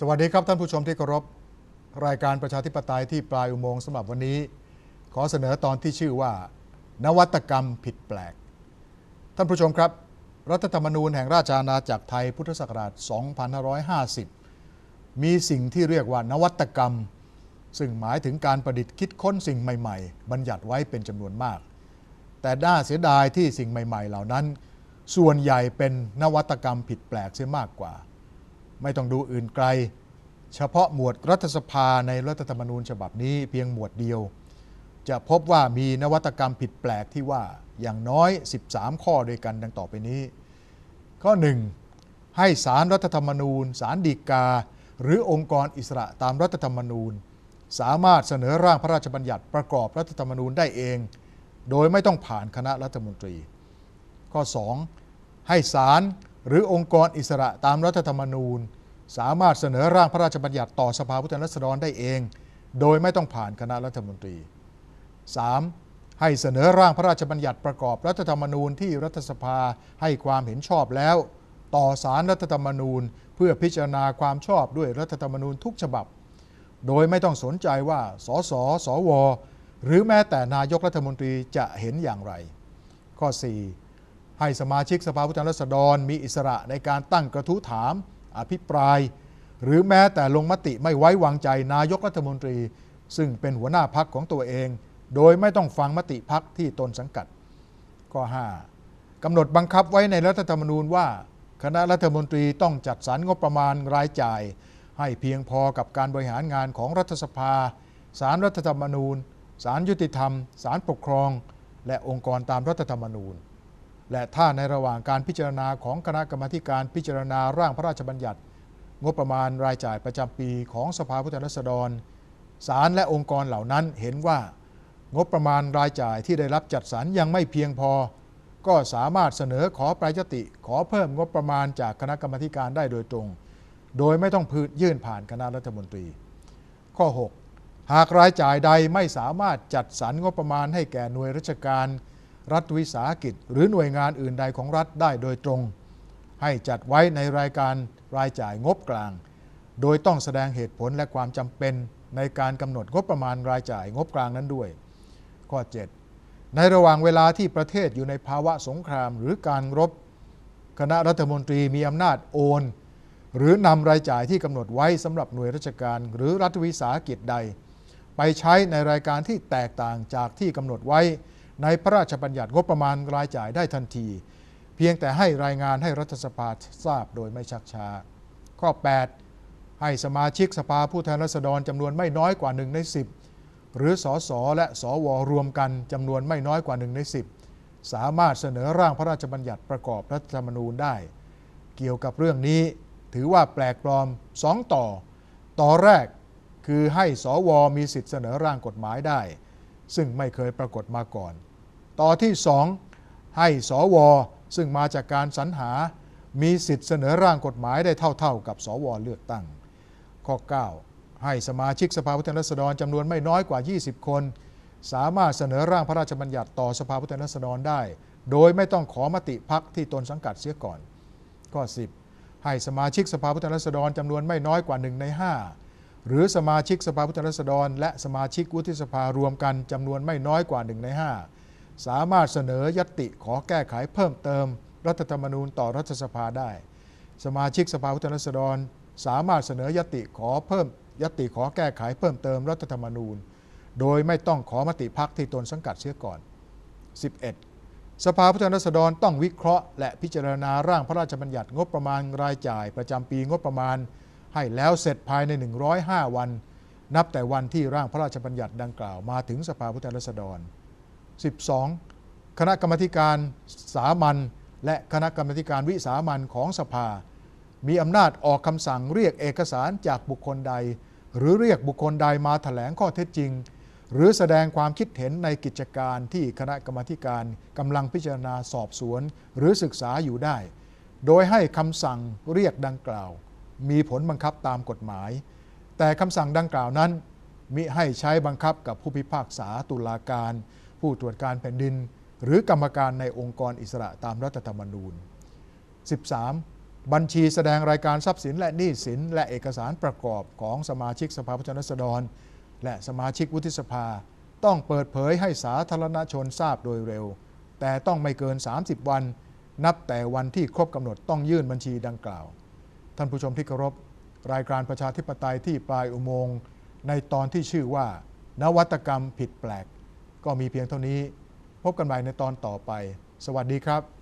สวัสดีครับท่านผู้ชมที่เคารพรายการประชาธิปไตยที่ปลายอุโมงค์สำหรับวันนี้ ขอเสนอตอนที่ชื่อว่า นวัตกรรมผิดแปลก ท่านผู้ชมครับ รัฐธรรมนูญแห่งราชอาณาจักรไทยพุทธศักราช 2550 มีสิ่งที่เรียกว่านวัตกรรม ซึ่งหมายถึงการประดิษฐ์คิดค้นสิ่งใหม่ ๆ บัญญัติไว้เป็นจำนวนมาก แต่น่าเสียดายที่สิ่งใหม่ ๆ เหล่านั้น ส่วนใหญ่เป็นนวัตกรรมผิดแปลกเสียมากกว่า ไม่ต้องดูอื่นไกล เฉพาะหมวดรัฐสภาในรัฐธรรมนูญฉบับนี้เพียงหมวดเดียว จะพบว่ามีนวัตกรรมผิดแปลกที่ว่าอย่างน้อย 13 ข้อด้วยกันดังต่อไปนี้ ข้อ 1. ให้สารรัฐธรรมนูญ สารดีกา หรือองค์กรอิสระตามรัฐธรรมนูญ สามารถเสนอร่างพระราชบัญญัติประกอบรัฐธรรมนูญได้เอง โดยไม่ต้องผ่านคณะรัฐมนตรี ข้อ 2. ให้ศาล หรือองค์กรอิสระตามรัฐธรรมนูญ สามารถเสนอร่างพระราชบัญญัติต่อสภาผู้แทนราษฎรได้เอง โดยไม่ต้องผ่านคณะรัฐมนตรี 3. ให้เสนอร่างพระราชบัญญัติประกอบรัฐธรรมนูญที่รัฐสภาให้ความเห็นชอบแล้ว ต่อสารรัฐธรรมนูญ เพื่อพิจารณาความชอบด้วยรัฐธรรมนูญทุกฉบับ โดยไม่ต้องสนใจว่าสสสว หรือแม้แต่นายกรัฐมนตรีจะเห็นอย่างไร ข้อ 4. ให้สมาชิกสภาผู้แทนราษฎร มีอิสระในการตั้งกระทู้ถาม อภิปราย หรือแม้แต่ลงมติไม่ไว้วางใจนายกรัฐมนตรี ซึ่งเป็นหัวหน้าพักของตัวเอง โดยไม่ต้องฟังมติพักที่ตนสังกัด ข้อ 5. กำหนดบังคับไว้ในรัฐธรรมนูญว่า คณะรัฐมนตรีต้องจัดสรรงบประมาณรายจ่าย ให้เพียงพอกับการบริหารงานของรัฐสภาสารรัฐธรรมนูญสารยุติธรรมสารปกครอง และองค์กรตามรัฐธรรมนูญ และถ้าในระหว่างการพิจารณาของคณะกรรมการพิจารณาร่างพระราชบัญญัติ งบประมาณรายจ่ายประจำปีของสภาผู้แทนราษฎรศาลและองค์กรเหล่านั้นเห็นว่า งบประมาณรายจ่ายที่ได้รับจัดสรรยังไม่เพียงพอ ก็สามารถเสนอขอปลายติ ขอเพิ่มงบประมาณจากคณะกรรมการได้โดยตรง โดยไม่ต้องพืยื่นผ่านคณะรัฐมนตรี ข้อ 6 หากรายจ่ายใดไม่สามารถจัดสรรงบประมาณให้แก่หน่วยราชการ รัฐวิสาหกิจ หรือหน่วยงานอื่นใดของรัฐได้โดยตรง ให้จัดไว้ในรายการรายจ่ายงบกลาง โดยต้องแสดงเหตุผลและความจำเป็นในการกำหนดงบประมาณรายจ่ายงบกลางนั้นด้วย ข้อ 7 ในระหว่างเวลาที่ประเทศอยู่ในภาวะสงครามหรือการรบ คณะรัฐมนตรีมีอำนาจโอน หรือนำรายจ่ายที่กำหนดไว้สำหรับหน่วยราชการ หรือรัฐวิสาหกิจใด ไปใช้ในรายการที่แตกต่างจากที่กำหนดไว้ ในพระราชบัญญัติงบประมาณรายจ่ายได้ทันที เพียงแต่ให้รายงานให้รัฐสภาทราบโดยไม่ชักช้า ข้อ 8 ให้สมาชิกสภาผู้แทนราษฎรจำนวนไม่น้อยกว่า 1 ใน 10 หรือสสและสวรวมกันจำนวนไม่น้อยกว่า 1 ใน 10 สามารถเสนอร่างพระราชบัญญัติประกอบรัฐธรรมนูญได้ เกี่ยวกับเรื่องนี้ ถือว่าแปลกปลอม2ต่อ ต่อแรกคือให้สวมีสิทธิเสนอร่างกฎหมายได้ ซึ่งไม่เคยปรากฏมาก่อน ต่อที่2ให้สว ซึ่งมาจากการสรรหา มีสิทธิเสนอร่างกฎหมายได้เท่า ๆ กับสวเลือกตั้ง ข้อ 9 ให้สมาชิกสภาผู้แทนราษฎรจำนวนไม่น้อยกว่า 20 คน สามารถเสนอร่างพระราชบัญญัติต่อสภาผู้แทนราษฎรได้ โดยไม่ต้องขอมติพักที่ตนสังกัดเสียก่อน ข้อ 10 ให้สมาชิกสภาผู้แทนราษฎรจำนวนไม่น้อยกว่า1ใน5 หรือสมาชิกสภาผู้แทนราษฎร และสมาชิกวุฒิสภารวมกันจำนวนไม่น้อยกว่า1ใน5 สามารถเสนอยติขอแก้ไขเพิ่มเติม รัฐธรรมนูญต่อรัฐสภาได้ สมาชิกสภาผู้แทนราษฎร สามารถเสนอยติขอเพิ่มยติขอแก้ไขเพิ่มเติมรัฐธรรมนูญ โดยไม่ต้องขอมติพักที่ตนสังกัดเสียก่อน 11. สภาผู้แทนราษฎรต้องวิเคราะห์ และพิจารณาร่างพระราชบัญญัติงบประมาณรายจ่าย ประจำปีงบประมาณ ให้แล้วเสร็จภายใน 105 วัน นับแต่วันที่ร่างพระราชบัญญัติดังกล่าวมาถึงสภาผู้แทนราษฎร 12. คณะกรรมการสามัญและคณะกรรมการวิสามัญของสภา มีอำนาจออกคำสั่งเรียกเอกสารจากบุคคลใด หรือเรียกบุคคลใดมาถแถลงข้อเท็จจริง หรือแสดงความคิดเห็นในกิจการที่คณะกรรมการกำลังพิจารณาสอบสวน หรือศึกษาอยู่ได้ โดยให้คำสั่งเรียกดังกล่าว มีผลบังคับตามกฎหมาย แต่คำสั่งดังกล่าวนั้นมิให้ใช้บังคับกับผู้พิพากษาตุลาการ ผู้ตรวจการแผ่นดิน หรือกรรมการในองค์กรอิสระตามรัฐธรรมนูญ 13. บัญชีแสดงรายการทรัพย์สินและหนี้สิน และเอกสารประกอบของสมาชิกสภาผู้แทนราษฎร และสมาชิกวุฒิสภา ต้องเปิดเผยให้สาธารณชนทราบโดยเร็ว แต่ต้องไม่เกิน 30 วัน นับแต่วันที่ครบกำหนดต้องยื่นบัญชีดังกล่าว ท่านผู้ชมที่เคารพรายการประชาธิปไตยที่ปลายอุโมงค์ในตอนที่ชื่อว่า นวัตกรรมผิดแปลก ก็มีเพียงเท่านี้ พบกันใหม่ในตอนต่อไป สวัสดีครับ